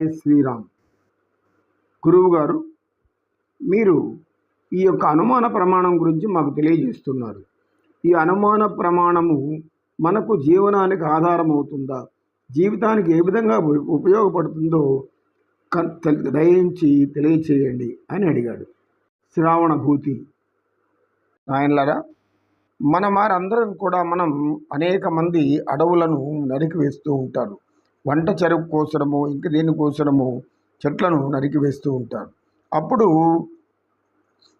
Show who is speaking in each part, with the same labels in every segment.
Speaker 1: శ్రీరామ్. గురువు గారు మీరు ఈ యొక్క అనుమాన ప్రమాణం గురించి మాకు తెలియజేస్తున్నారు. ఈ అనుమాన ప్రమాణము మనకు జీవనానికి ఆధారం అవుతుందా జీవితానికి ఏ విధంగా ఉపయోగపడుతుందో దయించి తెలియచేయండి అని అడిగాడు. శ్రావణ భూతి. ఆయనలారా మన వారందరం కూడా మనం అనేక మంది అడవులను నరికి వేస్తూ ఉంటారు. వంట చెరుకు కోసడము ఇంక దేని కోసడము చెట్లను నరికివేస్తూ ఉంటారు. అప్పుడు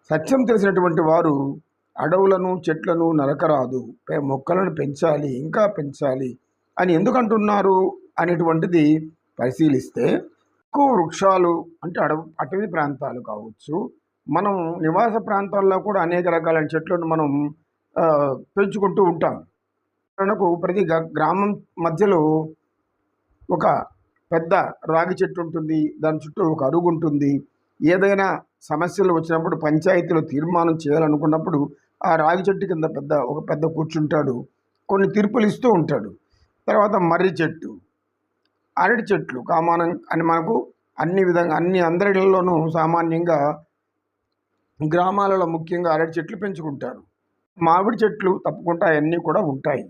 Speaker 1: సత్యం తెలిసినటువంటి వారు అడవులను చెట్లను నరకరాదు. మొక్కలను పెంచాలి ఇంకా పెంచాలి అని ఎందుకంటున్నారు అనేటువంటిది పరిశీలిస్తే ఎక్కువ వృక్షాలు అంటే అడవి అటవీ ప్రాంతాలు కావచ్చు. మనం నివాస ప్రాంతాల్లో కూడా అనేక రకాల చెట్లను మనం పెంచుకుంటూ ఉంటాం. మనకు ప్రతి గ- గ్రామం మధ్యలో ఒక పెద్ద రాగి చెట్టు ఉంటుంది. దాని చుట్టూ ఒక అరుగు ఉంటుంది. ఏదైనా సమస్యలు వచ్చినప్పుడు పంచాయతీలో తీర్మానం చేయాలనుకున్నప్పుడు ఆ రాగి చెట్టు కింద పెద్ద ఒక పెద్ద కూర్చుంటాడు. కొన్ని తీర్పులు ఇస్తూ ఉంటాడు. తర్వాత మర్రి చెట్టు. అరటి చెట్లు కామానం అని మనకు అన్ని విధంగా అన్ని అందరిలోనూ సామాన్యంగా గ్రామాలలో ముఖ్యంగా అరటి చెట్లు పెంచుకుంటారు. మామిడి చెట్లు తప్పకుండా అవన్నీ కూడా ఉంటాయి.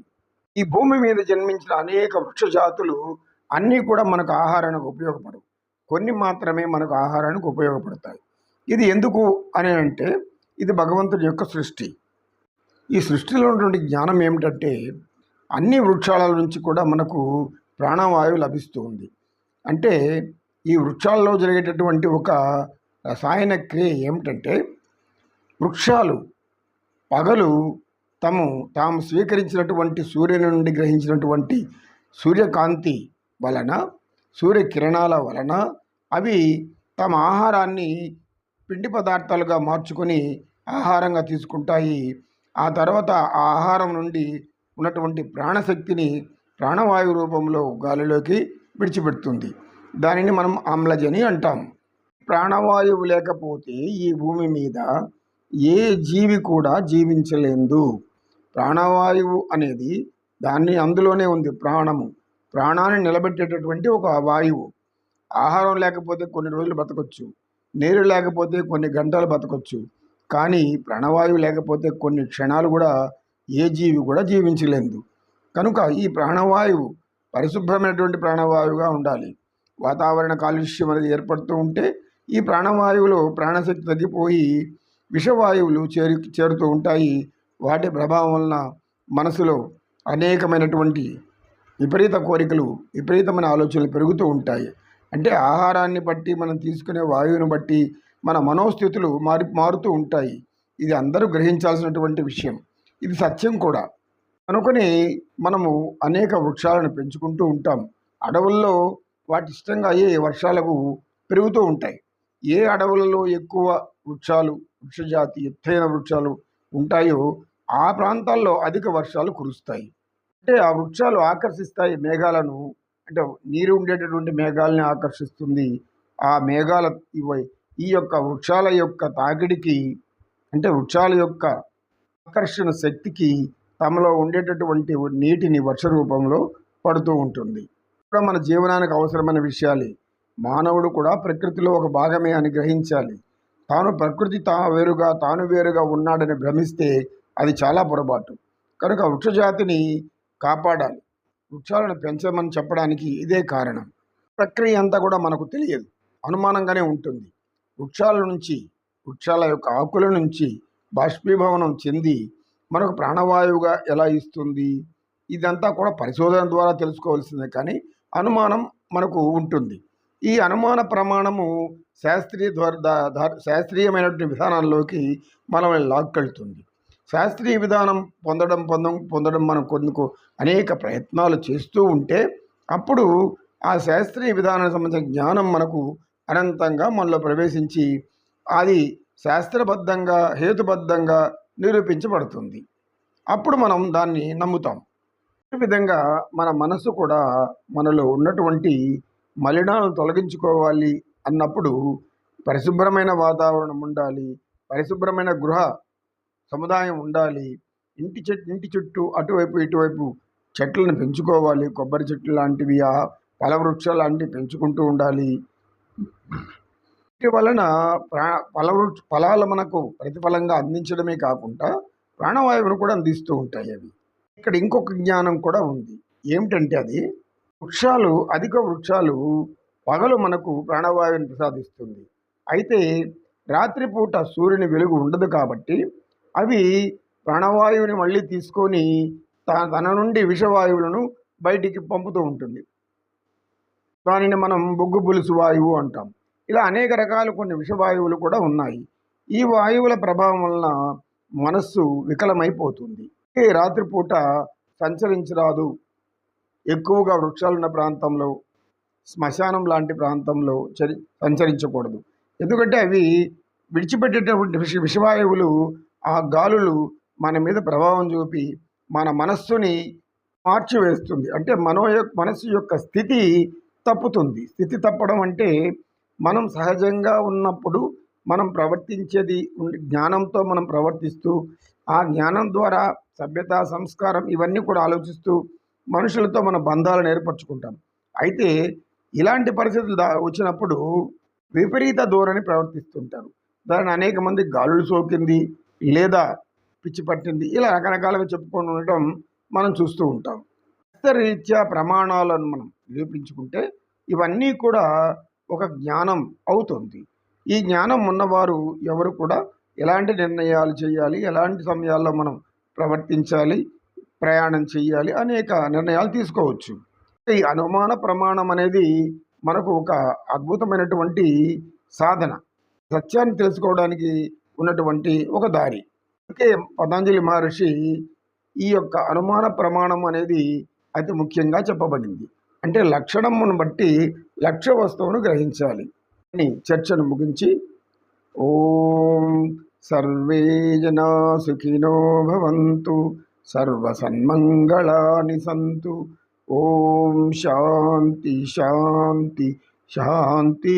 Speaker 1: ఈ భూమి మీద జన్మించిన అనేక వృక్ష జాతులు అన్నీ కూడా మనకు ఆహారానికి ఉపయోగపడవు. కొన్ని మాత్రమే మనకు ఆహారానికి ఉపయోగపడతాయి. ఇది ఎందుకు అని అంటే ఇది భగవంతుడి యొక్క సృష్టి. ఈ సృష్టిలో ఉన్నటువంటి జ్ఞానం ఏమిటంటే అన్ని వృక్షాల నుంచి కూడా మనకు ప్రాణవాయువు లభిస్తూ ఉంది. అంటే ఈ వృక్షాల్లో జరిగేటటువంటి ఒక రసాయన క్రియ ఏమిటంటే వృక్షాలు పగలు తము తాము స్వీకరించినటువంటి సూర్యుని నుండి గ్రహించినటువంటి సూర్యకాంతి వలన సూర్యకిరణాల వలన అవి తమ ఆహారాన్ని పిండి పదార్థాలుగా మార్చుకొని ఆహారంగా తీసుకుంటాయి. ఆ తర్వాత ఆ ఆహారం నుండి ఉన్నటువంటి ప్రాణశక్తిని ప్రాణవాయు రూపంలో గాలిలోకి విడిచిపెడుతుంది. దానిని మనం ఆమ్లజని అంటాం. ప్రాణవాయువు లేకపోతే ఈ భూమి మీద ఏ జీవి కూడా జీవించలేదు. ప్రాణవాయువు అనేది దాన్ని అందులోనే ఉంది ప్రాణము. ప్రాణాన్ని నిలబెట్టేటటువంటి ఒక వాయువు. ఆహారం లేకపోతే కొన్ని రోజులు బతకొచ్చు. నీరు లేకపోతే కొన్ని గంటలు బతకొచ్చు. కానీ ప్రాణవాయువు లేకపోతే కొన్ని క్షణాలు కూడా ఏ జీవి కూడా జీవించలేదు. కనుక ఈ ప్రాణవాయువు పరిశుభ్రమైనటువంటి ప్రాణవాయువుగా ఉండాలి. వాతావరణ కాలుష్యం అనేది ఏర్పడుతూ ఉంటే ఈ ప్రాణవాయువులో ప్రాణశక్తి తగ్గిపోయి విషవాయువులు చేరు చేరుతూ ఉంటాయి. వాటి ప్రభావం వలన మనసులో అనేకమైనటువంటి విపరీత కోరికలు విపరీతమైన ఆలోచనలు పెరుగుతూ ఉంటాయి. అంటే ఆహారాన్ని బట్టి మనం తీసుకునే వాయువుని బట్టి మన మనోస్థితులు మారి మారుతూ ఉంటాయి. ఇది అందరూ గ్రహించాల్సినటువంటి విషయం. ఇది సత్యం కూడా. అనుకుని మనము అనేక వృక్షాలను పెంచుకుంటూ ఉంటాం. అడవుల్లో వాటి ఇష్టంగా అయ్యే వర్షాలకు పెరుగుతూ ఉంటాయి. ఏ అడవులలో ఎక్కువ వృక్షాలు వృక్షజాతి ఎత్తైన వృక్షాలు ఉంటాయో ఆ ప్రాంతాల్లో అధిక వర్షాలు కురుస్తాయి. అంటే ఆ వృక్షాలు ఆకర్షిస్తాయి మేఘాలను. అంటే నీరు ఉండేటటువంటి మేఘాలని ఆకర్షిస్తుంది. ఆ మేఘాల ఈ యొక్క వృక్షాల యొక్క తాకిడికి అంటే వృక్షాల యొక్క ఆకర్షణ శక్తికి తమలో ఉండేటటువంటి నీటిని వర్ష రూపంలో పడుతూ ఉంటుంది. కూడా మన జీవనానికి అవసరమైన విషయాలే. మానవుడు కూడా ప్రకృతిలో ఒక భాగమే అని గ్రహించాలి. తాను ప్రకృతి తా వేరుగా తాను వేరుగా ఉన్నాడని భ్రమిస్తే అది చాలా పొరపాటు. కనుక వృక్షజాతిని కాపాడాలి. వృక్షాలను పెంచమని చెప్పడానికి ఇదే కారణం. ప్రక్రియ అంతా కూడా మనకు తెలియదు. అనుమానంగానే ఉంటుంది. వృక్షాల నుంచి వృక్షాల యొక్క ఆకుల నుంచి బాష్పీభవనం చెంది మనకు ప్రాణవాయువుగా ఎలా ఇస్తుంది? ఇదంతా కూడా పరిశోధన ద్వారా తెలుసుకోవాల్సిందే కానీ అనుమానం మనకు ఉంటుంది. ఈ అనుమాన ప్రమాణము శాస్త్రీయ ద్వారా శాస్త్రీయమైనటువంటి విధానాల్లోకి మనల్ని లాక్కెళ్తుంది. శాస్త్రీయ విధానం పొందడం పొందం పొందడం మనం కొందుకు అనేక ప్రయత్నాలు చేస్తూ ఉంటే అప్పుడు ఆ శాస్త్రీయ విధానానికి సంబంధించిన జ్ఞానం మనకు అనంతంగా మనలో ప్రవేశించి అది శాస్త్రబద్ధంగా హేతుబద్ధంగా నిరూపించబడుతుంది. అప్పుడు మనం దాన్ని నమ్ముతాం. ఈ విధంగా మన మనసు కూడా మనలో ఉన్నటువంటి మలినాలను తొలగించుకోవాలి అన్నప్పుడు పరిశుభ్రమైన వాతావరణం ఉండాలి పరిశుభ్రమైన గృహ సముదాయం ఉండాలి. ఇంటి చెట్టు ఇంటి చుట్టూ అటువైపు ఇటువైపు చెట్లను పెంచుకోవాలి. కొబ్బరి చెట్లు లాంటివి ఆ ఫలవృక్షాలు లాంటివి పెంచుకుంటూ ఉండాలి. వీటి వలన ప్రా ఫలవృక్ష ఫలాలు మనకు ప్రతిఫలంగా అందించడమే కాకుండా ప్రాణవాయువును కూడా అందిస్తూ ఉంటాయి అవి. ఇక్కడ ఇంకొక జ్ఞానం కూడా ఉంది. ఏమిటంటే అది వృక్షాలు అధిక వృక్షాలు పగలు మనకు ప్రాణవాయువుని ప్రసాదిస్తుంది. అయితే రాత్రిపూట సూర్యుని వెలుగు ఉండదు కాబట్టి అవి ప్రాణవాయువుని మళ్ళీ తీసుకొని తన నుండి విషవాయువులను బయటికి పంపుతూ ఉంటుంది. దానిని మనం బొగ్గు పులుసు వాయువు అంటాం. ఇలా అనేక రకాల కొన్ని విషవాయువులు కూడా ఉన్నాయి. ఈ వాయువుల ప్రభావం వలన మనస్సు వికలమైపోతుంది. ఈ రాత్రిపూట సంచరించరాదు. ఎక్కువగా వృక్షాలున్న ప్రాంతంలో శ్మశానం లాంటి ప్రాంతంలో చరి సంచరించకూడదు. ఎందుకంటే అవి విడిచిపెట్టేటటువంటి విష విషవాయువులు ఆ గాలులు మన మీద ప్రభావం చూపి మన మనస్సుని మార్చివేస్తుంది. అంటే మనో యొక్క మనస్సు యొక్క స్థితి తప్పుతుంది. స్థితి తప్పడం అంటే మనం సహజంగా ఉన్నప్పుడు మనం ప్రవర్తించేది జ్ఞానంతో మనం ప్రవర్తిస్తూ ఆ జ్ఞానం ద్వారా సభ్యత సంస్కారం ఇవన్నీ కూడా ఆలోచిస్తూ మనుషులతో మన బంధాలను ఏర్పరచుకుంటాం. అయితే ఇలాంటి పరిస్థితులు దా వచ్చినప్పుడు విపరీత ధోరణి ప్రవర్తిస్తుంటారు. దాని అనేక మంది గాలులు సోకింది లేదా పిచ్చి పట్టింది. ఇలా రకరకాలుగా చెప్పుకొని ఉండటం మనం చూస్తూ ఉంటాం. రీత్యా ప్రమాణాలను మనం నిరూపించుకుంటే ఇవన్నీ కూడా ఒక జ్ఞానం అవుతుంది. ఈ జ్ఞానం ఉన్నవారు ఎవరు కూడా ఎలాంటి నిర్ణయాలు చేయాలి ఎలాంటి సమయాల్లో మనం ప్రవర్తించాలి ప్రయాణం చేయాలి అనేక నిర్ణయాలు తీసుకోవచ్చు. ఈ అనుమాన ప్రమాణం అనేది మనకు ఒక అద్భుతమైనటువంటి సాధన. సత్యాన్ని తెలుసుకోవడానికి ఉన్నటువంటి ఒక దారి. అందుకే పతంజలి మహర్షి ఈ యొక్క అనుమాన ప్రమాణం అనేది అతి ముఖ్యంగా చెప్పబడింది. అంటే లక్షణమును బట్టి లక్ష్య వస్తువును గ్రహించాలి. అని చర్చను ముగించి ఓం సర్వే జనా సుఖినో భవంతు సర్వసన్మంగళాని సంతు ఓం శాంతి శాంతి శాంతి.